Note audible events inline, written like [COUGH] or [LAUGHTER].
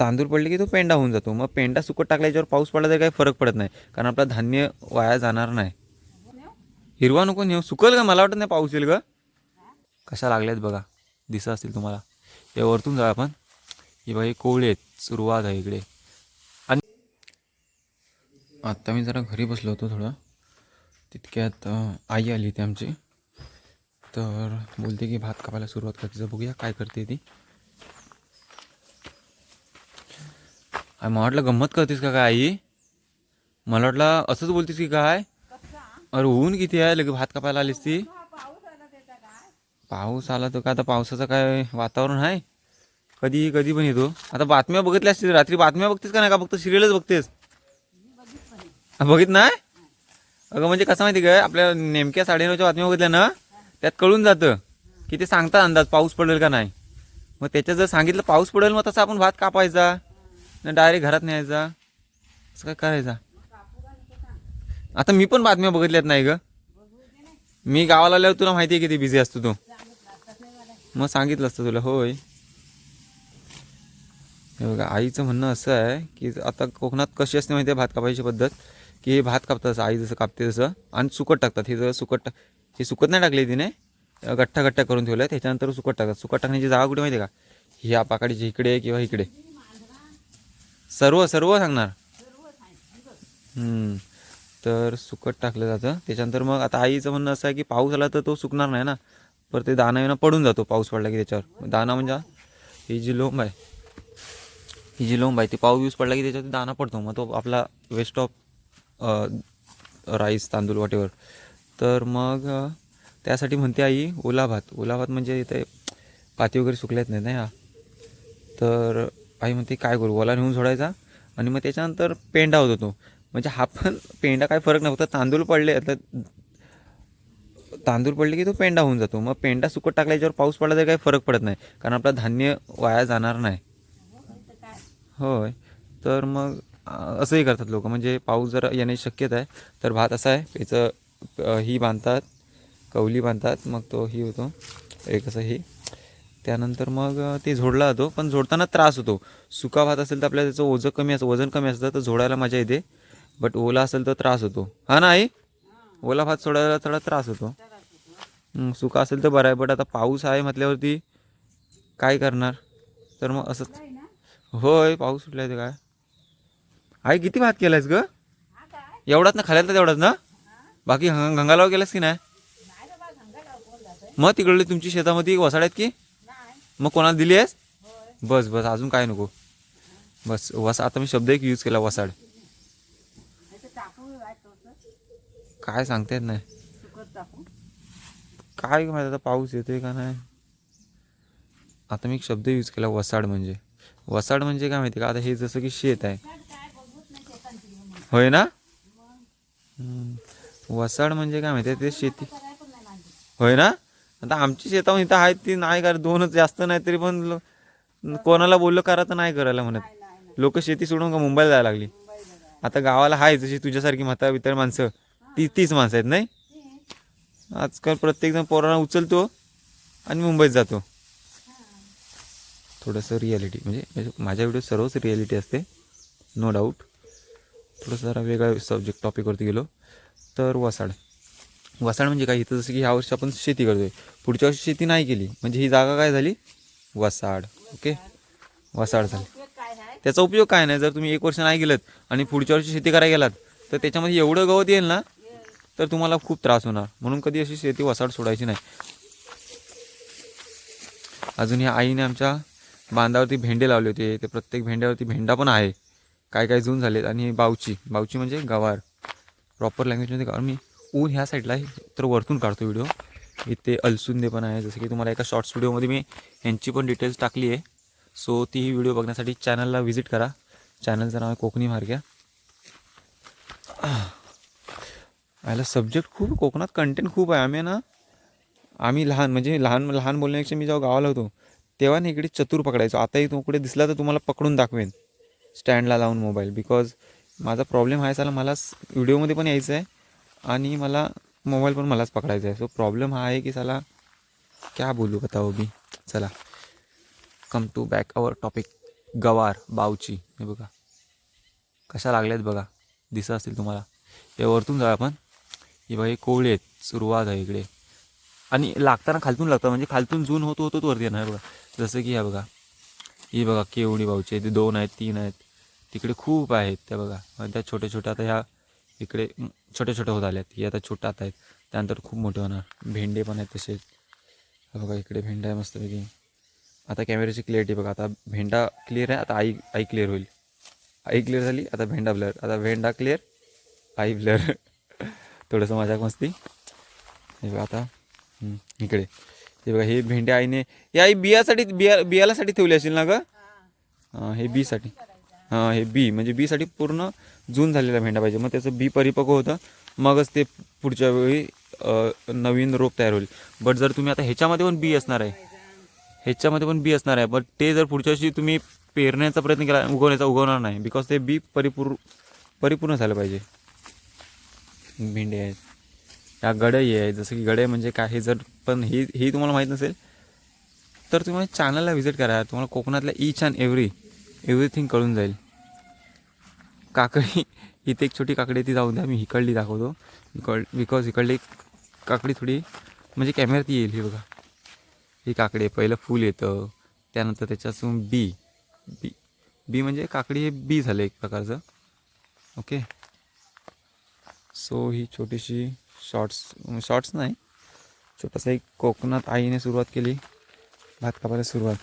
तांदूळ पडले की तो पेंडा होऊन जातो. मग पेंडा सुकट टाकल्याच्यावर पाऊस पडला तरी काही फरक पडत नाही. कारण आपलं धान्य वाया जाणार नाही. हिरवा नको नेऊ. सुकल का मला वाटत नाही पाऊस येईल का कशा लागल्यात बघा. दिसत असतील तुम्हाला. या वरतून जा आपण. हे बाई कोवळे आहेत. सुरुवात आहे इकडे. आणि आत्ता मी जरा घरी बसलो होतो थोडं. तितक्यात आई आली ती आमची. तर बोलते की भात कापायला सुरुवात करते. बघूया काय करते ती. मला वाटलं गंमत करतेस का काय आई? मला वाटलं असंच बोलतेस की काय? अरे ऊन किती आहे? लगे भात कापायला आलीस ती. पाऊस आला तर का आता पावसाचं काय वातावरण आहे? कधी कधी पण येतो. आता बातम्या बघितल्या असतील. रात्री बातम्या बघतेस का नाही का? फक्त सिरियलच बघतेस. बघित नाही? अगं म्हणजे कसं माहिती काय आपल्या नेमक्या साडेनऊच्या बातम्या बघितल्या ना? त्यात कळून जातं की ते सांगतात अंदाज पाऊस पडेल का नाही. मग त्याच्यात जर सांगितलं पाऊस पडेल मग तसं आपण भात कापायचा. डायरेक्ट घरात न्यायचा. असं काय करायचा? आता मी पण बातम्या बघितल्यात नाही ग. मी गावाला आल्यावर तुला माहिती आहे किती बिझी असतो तू. मग सांगितलं असतं तुला होय. हे बघा आईचं म्हणणं असं आहे की आता कोकणात कशी असते माहिती आहे भात कापायची पद्धत? की हे भात कापतात असं आई जसं कापते तसं आणि सुकट टाकतात. हे जर सुकट टाक हे सुकत नाही टाकले तिने गठ्ठा गठ्ठा करून ठेवलं त्याच्यानंतर सुकट टाकतात. सुकट टाकण्याची जागा कुठे माहिती आहे का? ह्या पाकाडीची इकडे किंवा इकडे. सर्व सर्व सांगणार. तर सुकट टाकलं जातं. त्याच्यानंतर मग आता आईचं म्हणणं असं आहे की पाऊस आला तर तो सुकणार नाही ना. पर ते दाना येणं पडून जातो पाऊस पडला की त्याच्यावर. दाना म्हणजे ही जी लोंब आहे ही जी लोंब आहे ती पाऊस यूज पडला की त्याच्यावर दाना पडतो. मग तो आपला वेस्ट ऑफ राईस तांदूळ वाटेवर तर मग त्यासाठी म्हणते आई ओला भात. ओला भात म्हणजे इथे पाती वगैरे सुकल्यात नाही ना तर आई म्हणते काय करू? ओला नेऊन सोडायचा? आणि मग त्याच्यानंतर पेंडा होतो म्हणजे हा पण [LAUGHS] पेंडा काय फरक नाही फक्त तांदूळ पडले तर तांदूळ पडले की तो पेंडा होऊन जातो. मग पेंडा सुकट टाकल्याच्यावर पाऊस पडला तरी काही फरक पडत नाही कारण आपलं धान्य वाया जाणार नाही. होय. तर मग असंही करतात लोक. म्हणजे पाऊस जर येण्याची शक्यता आहे तर भात असा आहे त्याचं ही बांधतात कवली बांधतात मग तो ही होतो. एक असं ही. त्यानंतर मग ते झोडला जातो पण झोडताना त्रास होतो. सुका भात असेल तर आपल्याला त्याचं ओझं कमी असतं वजन कमी असतं तर झोडायला मजा येते. बट ओला असेल तर त्रास होतो. हा ना आई? ओला भात सोडायला थोडा त्रास होतो. सुका असेल तर बरं आहे बट आता पाऊस आहे म्हटल्यावरती काय करणार? तर मग असंच होय पाऊस सुटलाय ते काय? आई किती भात केलायस ग? एवढाच ना खाल्यात ना तेवढाच ना? बाकी हंग गंगालाव केलास की नाही? मग तिकडले तुमची शेतामध्ये वसाड आहेत की? मग कोणाला दिली आहेस? बस बस. अजून काय नको. बस. वस आता मी शब्द एक यूज केला वसाड. काय सांगता येत नाही. काय माहिती आता पाऊस येतोय का नाही? आता मी एक शब्द यूज केला वसाड म्हणजे. वसाड म्हणजे काय माहिती का? आता हे जसं की शेत आहे. होय ना? वसाड म्हणजे काय माहिती? ते शेती. होय ना? आता आमची शेतावर इथं आहेत ती नाही कर दोनच जास्त नाही तरी पण लो- कोणाला बोललं करा तर नाही करायला म्हणत. लोक शेती सोडून का मुंबईला जायला लागली? आता गावाला आहे जशी तुझ्यासारखी म्हाता बितर माणसं. ती तीच माणसं आहेत नाही? आजकाल प्रत्येकजण पोरांना उचलतो आणि मुंबईत जातो. थोडंसं रियालिटी म्हणजे म्हणजे माझ्या व्हिडिओ सर्वच रियालिटी असते. नो डाऊट थोडंसं जरा वेगळ्या सब्जेक्ट टॉपिकवरती गेलो. तर वसाड. वसाड म्हणजे काय? इथं जसं की ह्या वर्षी आपण शेती करतोय. पुढच्या वर्षी शेती नाही केली. म्हणजे ही जागा काय झाली? वसाड. ओके? वसाड झाली. त्याचा उपयोग काय नाही? जर तुम्ही एक वर्ष नाही गेलात आणि पुढच्या वर्षी शेती करायला गेलात तर त्याच्यामध्ये एवढं गवत येईल ना तर तुम्हाला खूप त्रास होणार. म्हणून कधी अशी शेती वसाड सोडायची नाही. अजून ह्या आईने आमच्या बांधावरती भेंडे लावले होते. ते प्रत्येक भेंड्यावरती भेंडा पण आहे. काय काय जून झालेत. आणि बावची. बावची म्हणजे गवार. प्रॉपर लँग्वेजमध्ये गवार. मी ऊन ह्या साईडला तर वरतून काढतो व्हिडिओ इथे अलसुंदे पण आहे. जसं की तुम्हाला एका शॉर्ट्स व्हिडिओमध्ये मी यांची पण डिटेल्स टाकली आहे. सो ती व्हिडिओ बघण्यासाठी चॅनलला व्हिजिट करा. चॅनलचं नाव आहे कोकणी मार्ग्या याला सब्जेक्ट खूप कोकणात कंटेंट खूप आहे. आम्ही ना आम्ही लहान म्हणजे लहान लहान बोलण्यापेक्षा मी जेव्हा गावाला होतो तेव्हा ना इकडे चतुर पकडायचो. आताही तो कुठे दिसला तर तुम्हाला पकडून दाखवेन. स्टँडला लावून मोबाईल बिकॉज माझा प्रॉब्लेम आहे साला मला व्हिडिओमध्ये पण यायचं आहे आणि मला मोबाईल पण मलाच पकडायचा आहे. सो प्रॉब्लेम हा आहे की साला क्या बोलू बताओ बी चला. Come to back our topic गवार बावची. हे बघा. कशा लागल्यात बघा. दिसत असतील तुम्हाला. हे वरतून जाऊ आपण. हे बघा हे कोवळे आहेत. सुरुवात आहे इकडे. आणि लागताना खालतून लागतात. म्हणजे खालतून जून होतो होतोच वरती येणार बघा. जसं की ह्या बघा. ही बघा केवढी बावची आहे ते दोन आहेत तीन आहेत. तिकडे खूप आहेत त्या बघा. त्या छोट्या छोट्या आता ह्या इकडे म, छोट्या छोट्या होत आल्यात ही आता छोट्या आता आहेत. त्यानंतर खूप मोठे होणार. भेंडे पण आहेत तसेच बघा इकडे भेंडा आहे मस्तपैकी. आता कॅमेऱ्याची क्लिअरिटी बघा. आता भेंडा क्लिअर आहे आता आई आई क्लिअर होईल. आई क्लिअर झाली आता भेंडा ब्लर आता भेंडा क्लिअर आई ब्लर [LAUGHS] थोडंसं मजाक मस्ती. हे बघा आता. इकडे. हे बघा हे भेंडे आईने हे आई बियासाठी बिया बियालासाठी ठेवले असेल ना ग? हे बीसाठी. हां हे बी म्हणजे बीसाठी पूर्ण जून झालेला भेंडा पाहिजे. मग त्याचं बी परिपक्व होतं. मगच ते पुढच्या वेळी नवीन रोप तयार होईल. बट जर तुम्ही आता ह्याच्यामध्ये पण बी असणार आहे ह्याच्यामध्ये पण बी असणार आहे बट ते जर पुढच्या वर्षी तुम्ही पेरण्याचा प्रयत्न केला उगवण्याचा उगवणार नाही बिकॉज ते बी परिपूर्ण परिपूर्ण झालं पाहिजे. भेंडे आहेत. या गडई आहे जसं की गडई म्हणजे काय हे जर पण हे हे तुम्हाला माहीत नसेल तर तुम्ही चॅनलला व्हिजिट करा. तुम्हाला कोकणातल्या ईच अँड एव्हरी एव्हरीथिंग कळून जाईल. काकडी इथे एक छोटी काकडी ती जाऊ द्या मी हिकडली दाखवतो. बिकॉज बिकॉज इकडली काकडी थोडी म्हणजे कॅमेऱ्यात येईल ही बघा. ही काकडी आहे पहिलं फूल येतं त्यानंतर त्याच्यातून बी बी बी म्हणजे काकडी हे बी झालं एक प्रकारचं. ओके सो ही छोटीशी शॉर्ट्स शॉर्ट्स नाही छोटासा एक कोकणात आईने सुरुवात केली. भात कापायला सुरुवात.